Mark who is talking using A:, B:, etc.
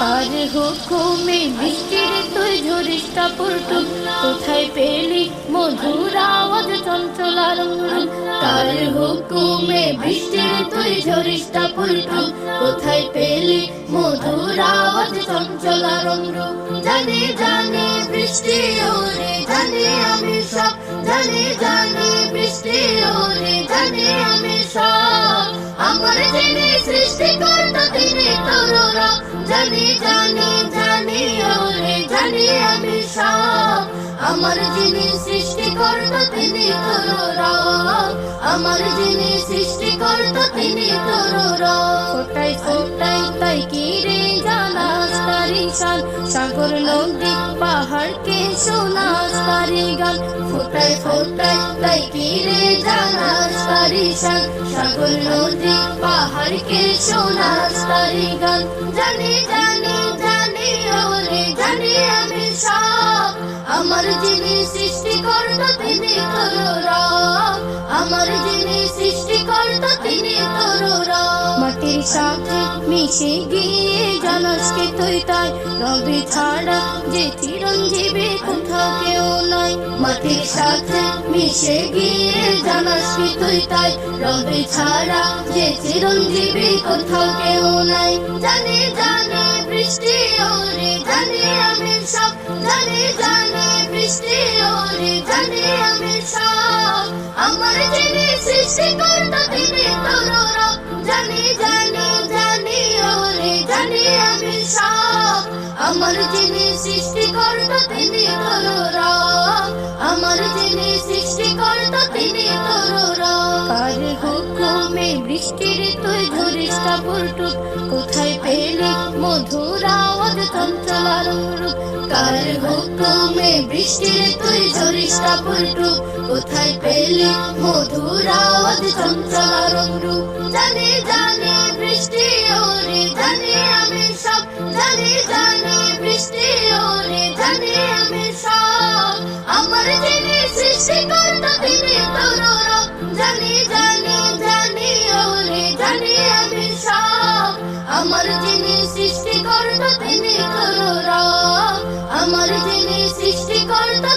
A: কার হুকুমে বৃষ্টির তুই ঝরিস টাপুরটু কোথায় পেলি মধুর আওয়াজ চঞ্চল রঙরু কার হুকুমে বৃষ্টির তুই ঝরিস টাপুরটু কোথায় পেলি মধুর আওয়াজ চঞ্চল রঙরু জানি জানি বৃষ্টি ওরে, জানি আমি সব। জানি জানি বৃষ্টি ওরে, জানি আমি সব। আমার যিনি সৃষ্টি করতে তিনি আমার যিনি সৃষ্টি করতে তিনি তরুরা ফোটাই তাই কি রে জানাস তারি শান সাগর, নদী পাহাড়কে শোনাস? তারি গান, ফোটাই তাই কি রে জানাস তারি শান নদী, পাহাড়কে শোনাস তারি গান। জানি জানি জানি, ওরে, জানি আমি সব। আমার যিনি সৃষ্টি করতো তিনি তরুরা আমার যিনি সৃষ্টি করতো তিনি তরুরা মাটির সাথে মিশে গিয়ে জানাস কে তুই তাই। রবি ছাড়া যে চিরঞ্জীবী কোথাও কেউ নাই মাটির সাথে মিশে গিয়ে জানাস কি তুই তাই। রবি ছাড়া যে চিরঞ্জীবী কোথাও কেউ নাই। জানি জানি বৃষ্টি ওরে, জানি আমি সব। জানি জানি বৃষ্টি ওরে, জানি আমি সব। আমার যিনি সৃষ্টি করতো তিনি তরুরা জানি জানি জানি ওরে জানি আমি সব আমার যিনি সৃষ্টি করতো তিনি তরুরা আমার যিনি সৃষ্টি করতো তিনি তরুরা কার হুকুমে বৃষ্টির তুই ধরিস টাপুরটুক কোথায় পেলি মধুর আওয়াজ, চঞ্চল রূপ। কার হুকুমে বৃষ্টির তুই ধরিস টাপুরটুক কোথায় পেলি মধুর আওয়াজ, চঞ্চল রূপ। জানি জানি বৃষ্টি ওরে, জানি আমি সব। জানি জানি বৃষ্টি ওরে, জানি আমি সব। আমার সৃষ্টি তিনি আমার যিনি সৃষ্টিকর্তা তিনি করুণা আমার যিনি সৃষ্টি করতো